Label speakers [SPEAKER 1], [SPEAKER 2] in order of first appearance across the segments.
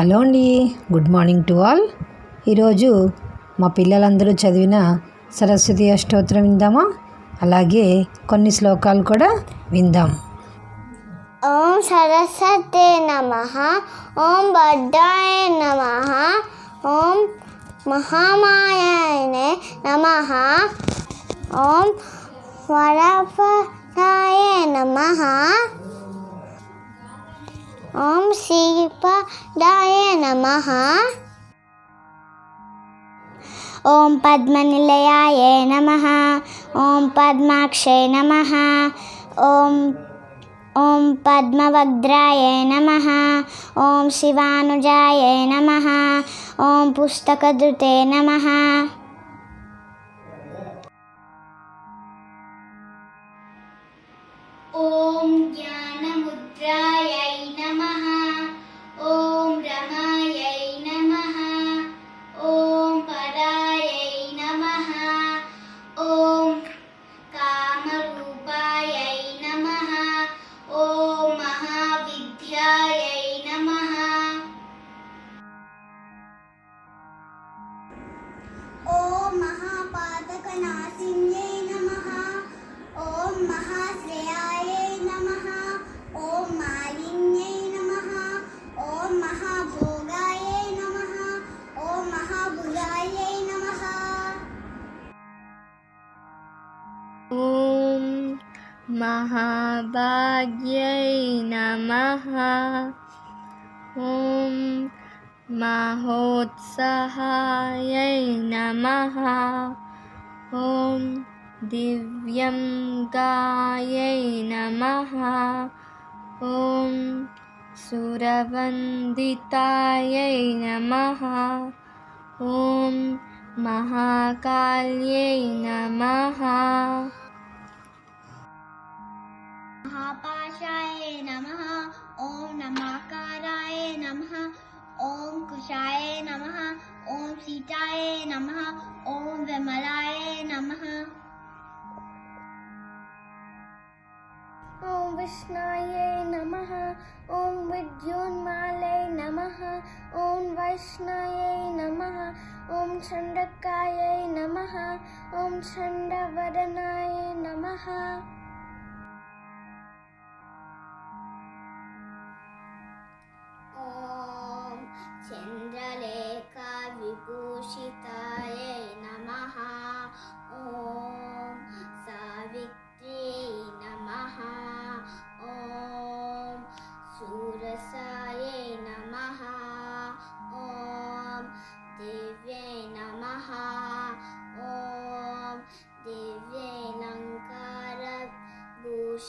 [SPEAKER 1] Hello అండి good morning to all. ఈరోజు మా పిల్లలందరూ చదివిన సరస్వతి అష్టోత్తరం విందామా? అలాగే కొన్ని శ్లోకాలు కూడా విందాం.
[SPEAKER 2] ఓం సరస్వతే నమ ఓం బడ్డాయ నమ ఓం మహామాయానే నమ ఓం వరపదాయ నమ. ఓం శ్రీపదాయ నమ ఓం పద్మనిలయాయ నమ ఓం పద్మాక్షే నమ ఓం ఓం పద్మభద్రాయ నమ ఓం శివానుజాయ నమ ఓం పుస్తకధృతే నమ ఓం జ్ఞానముద్రాయై सर्वनाशिन्यै नमः ॐ महाश्रेयाय नमः ॐ मालिन्यै नमः ॐ महाभोगाय नमः ॐ महाभुजाय नमः
[SPEAKER 3] ॐ महाभाग्यै नमः ॐ महोत्सहायै नमः ॐ दिव्यं गायै नमः ॐ सुरवन्दितायै नमः ॐ महाकाल्यै नमः
[SPEAKER 2] महापाशाय नमः। ॐ नमाकाराय नमः। ॐ कुशाय नमः। ॐ सीताय नमः ॐ विमलाय नमः। ॐ विष्णाय नमः ॐ विद्योन्मालै नमः ॐ वैष्णायै नमः ॐ छण्डकायै नमः ॐ छण्डवदनाय नमः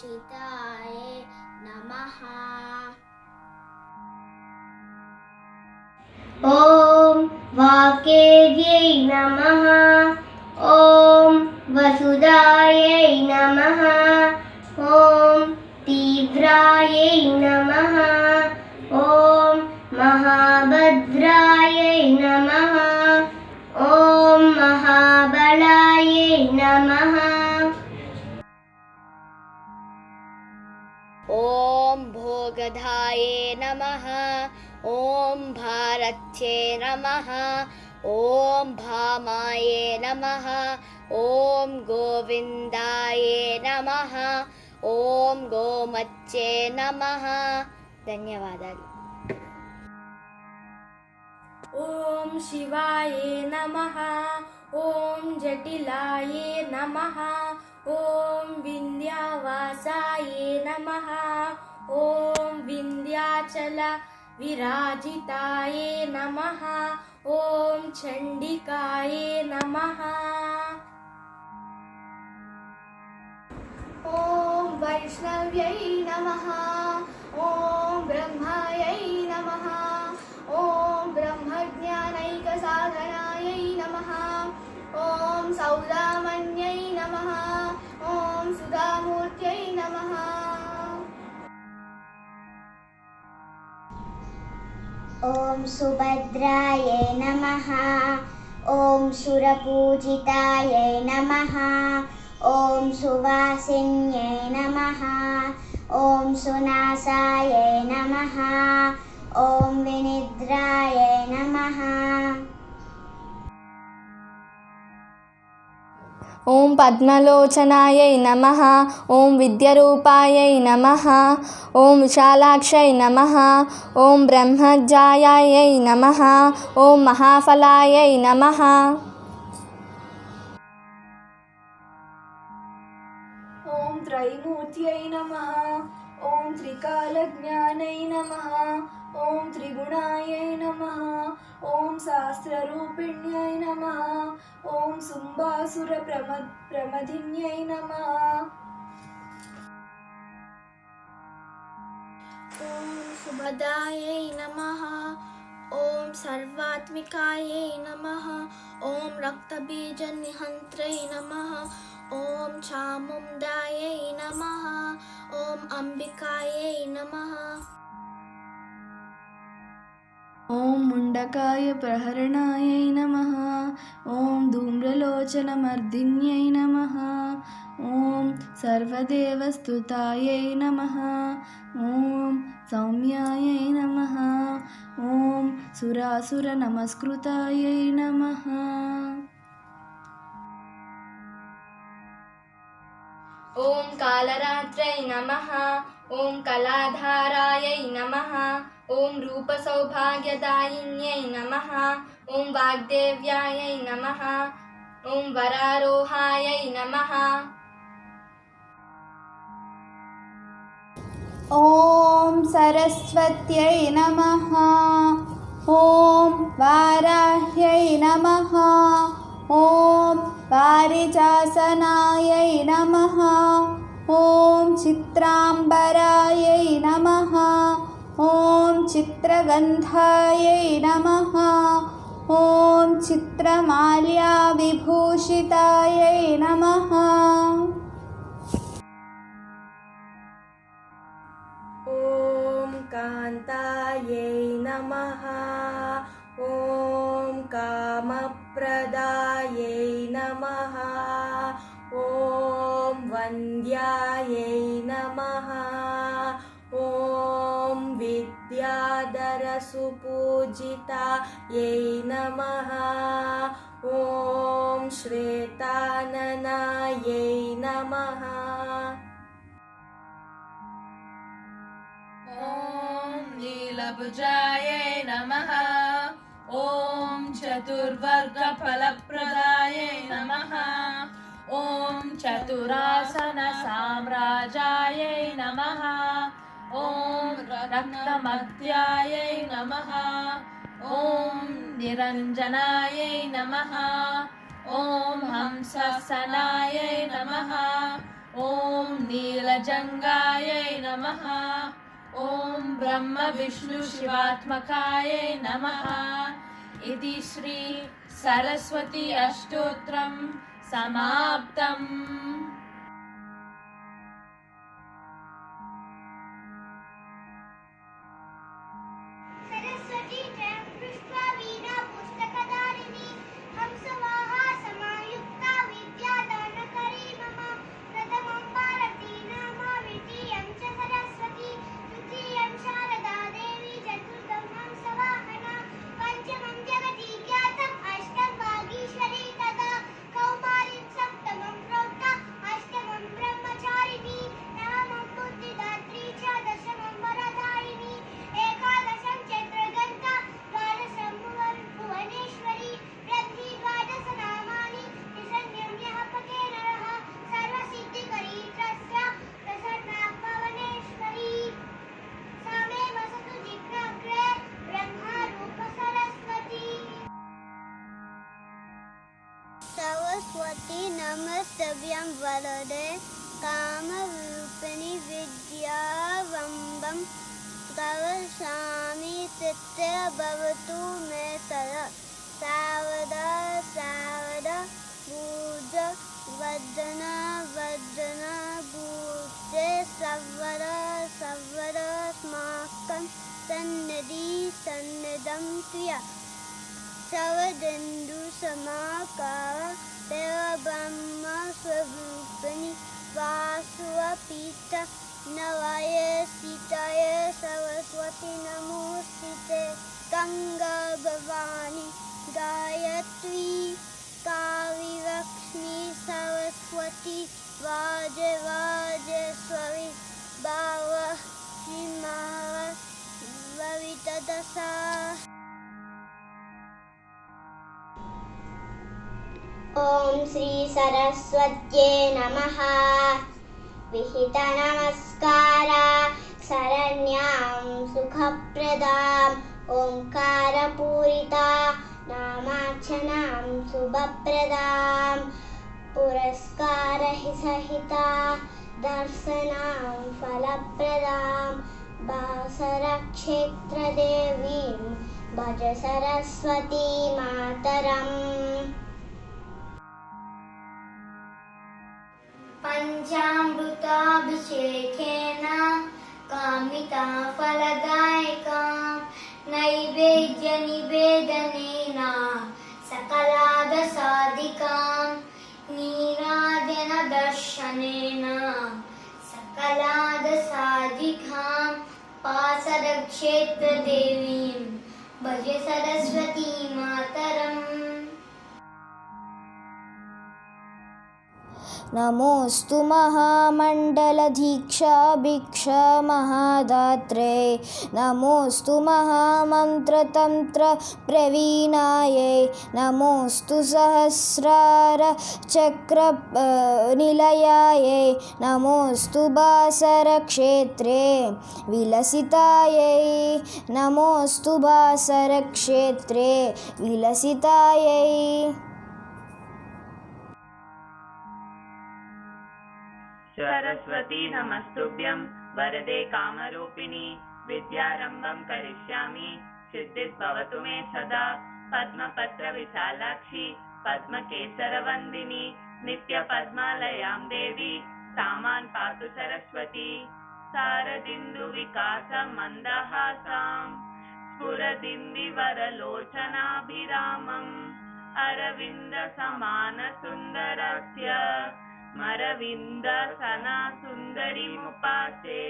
[SPEAKER 2] दिव्यैलङ्कारभूषिताय नमः ॐ वाकेर्यै नमः। ॐ वसुदायै नमः। ॐ तीव्रायै नमः। ॐ महाभद्रायै
[SPEAKER 3] भोगधाये नमः ॐ भारत्ये नमः ॐ भामाये नमः ॐ गोविन्दाये नमः ॐ गोमत्ये नमः ధన్యవాదాలు
[SPEAKER 4] ॐ शिवाय नमः ॐ जटिलाय नमः ॐ विन्द्यावासाय नमः ॐ विन्द्याचल विराजिताय नमः। ॐ चण्डिकाय नमः। ॐ वैष्णव्यै नमः। ॐ ब्रह्मायै नमः। ॐ ब्रह्मज्ञानैकसाधनायै नमः। ॐ सौदामन्यै ॐ
[SPEAKER 2] सुभद्राय नमः। ॐ सुरपूजिताय नमः। ॐ सुवासिन्यै नमः। ॐ सुनासाय नमः। ॐ विनिद्राय
[SPEAKER 3] नमः। ఓం పద్మలోచనాయై నమ ఓం విద్యరూపాయై నమ ఓం విశాలాక్షై నమ ఓం బ్రహ్మజాయాయై నమ ఓం మహాఫలాయై
[SPEAKER 5] నమ. ఓం త్రైమూర్త్యై నమ ఓం త్రికాలజ్ఞానై నమ ॐ त्रिगुणायै नमः। ॐ सहस्ररूपिण्यै नमः। ॐ सुम्बासुरप्रम प्रमदिन्यै नमः।
[SPEAKER 3] ॐ सुभदायै नमः। ॐ सर्वात्मिकायै नमः। ॐ रक्तबीजनिहन्त्रै नमः। ॐ चामुण्डायै नमः। ॐ अम्बिकायै नमः।
[SPEAKER 5] ఓం ముండకాయ ప్రహరణాయ నమ. ఓం ధూమ్రలోచనమర్దిన్యై నమ. ఓం సర్వదేవస్థుతాయై నమ. ఓం సౌమ్యాయై నమ. ఓం సురాసుర
[SPEAKER 3] నమస్కృతాయై నమ. ఓం కాళరాత్రై నమ. ॐ कलाधारायै नमः। ॐ रूपसौभाग्यदायिन्यै नमः। ॐ वाग्देव्यायै नमः। ॐ वरारोहायै नमः।
[SPEAKER 6] ॐ सरस्वत्यै नमः। ॐ वाराह्यै नमः। ॐ पारिजासनायै नमः। चित्राम्बरायै नमः। ॐ चित्रगन्धायै नमः। ॐ चित्रमाल्याविभूषितायै नमः।
[SPEAKER 4] ॐ कान्तायै नमः। ॐ कामप्रदायै नमः ॐ वन्द्यायै नमः। ॐ विद्याधरसुपूजितायै नमः। ॐ श्वेताननायै नमः।
[SPEAKER 2] ॐ नीलभुजायै नमः। ॐ चतुर्वर्गफलप्रदायै नमः। ॐ चतुरासनसाम्राजायै नमः। ॐ रत्नमत्यायै नमः। ॐ निरञ्जनायै नमः। ॐ हंससनायै नमः। ॐ नीलजङ्गायै नमः। ॐ ब्रह्मविष्णुशिवात्मकायै नमः। इति श्री सरस्वती अष्टोत्तरं समाप्तम्
[SPEAKER 7] ද්‍රව්‍යම් වලද කාම රූපනි විද්‍යාවම්බම් ගවසාමි තෙත්ත භවතු මෙතර සාවදා සාවදා බූජ වදන වදන බූජේ සවර සවර ස්මාකම් සන්නදී සන්නදම් ක්‍රියා සවදෙන්දු සමාකාව देवब्रह्म स्वरूपिणि वासुवपीठ नवाय सीताय सरस्वती नमोऽस्तुते गङ्गा भवानी गायत्री काविलक्ष्मी सरस्वती
[SPEAKER 8] सरस्वती वाजे वाजेश्वरी भाव श्रीमः भवितदशा
[SPEAKER 2] ॐ श्री सरस्वत्यै नमः। विहितनमस्कारा शरण्यां सुखप्रदाम् ओङ्कारपूरिता नामार्चनां शुभप्रदां पुरस्कारहि सहिता दर्शनां फलप्रदां बासरक्षेत्रदेवीं भज सरस्वती मातरम् రుద్రాభిషేకేన కామితా ఫలదాయకాం నైవేద్య నివేదనేన సకలాద సాధికాం నీరాజన దర్శనేన సకలాద సాధికాం పాసర క్షేత్రదేవీం భజ సరస్వతీ మాతరం
[SPEAKER 8] नमोऽस्तु महामण्डलधीक्षाभिक्षमहादात्रे नमोऽस्तु महामन्त्रतन्त्रप्रवीणायै नमोऽस्तु सहस्रारचक्र निलयायै। नमोऽस्तु बासरक्षेत्रे विलसितायै। नमोऽस्तु बासरक्षेत्रे विलसितायै
[SPEAKER 9] सरस्वती नमस्तुभ्यं। वरदे कामरूपिणि विद्यारम्भं करिष्यामि। सिद्धिर्भवतु मे सदा। पद्मपत्रविशालाक्षि पद्मकेसरवन्दिनि नित्यपद्मालयां देवी सामान् पातु सरस्वती। शारदिन्दुविकासमन्दहासाम् स्फुरदिन्दिवरलोचनाभिरामम्। अरविन्दसमानसुन्दरस्य मरविन्दसना सुन्दरीमुपासे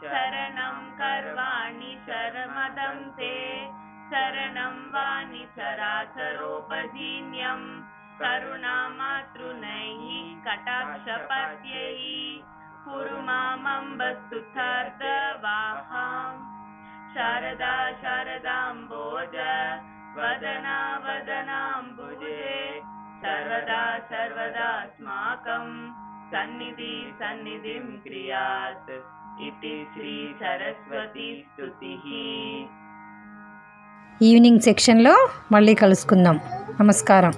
[SPEAKER 9] शरणं कर्वाणि शरमदं ते शरणं वाणि चराचरोपजीन्यं करुणामातृनैः कटाक्षपत्यैः कुरु मामम्बस्तुतार्दवाहाम् शारदा शारदाम्बोज वदना वदनाम्बुजे सर्वदा सर्वदास्माकं सन्निधि सन्निधिं क्रियात् इति श्रीसरस्वती स्तुतिः
[SPEAKER 1] ఈవినింగ్ సెక్షన్లో మళ్ళీ కలుసుకుందాం నమస్కారం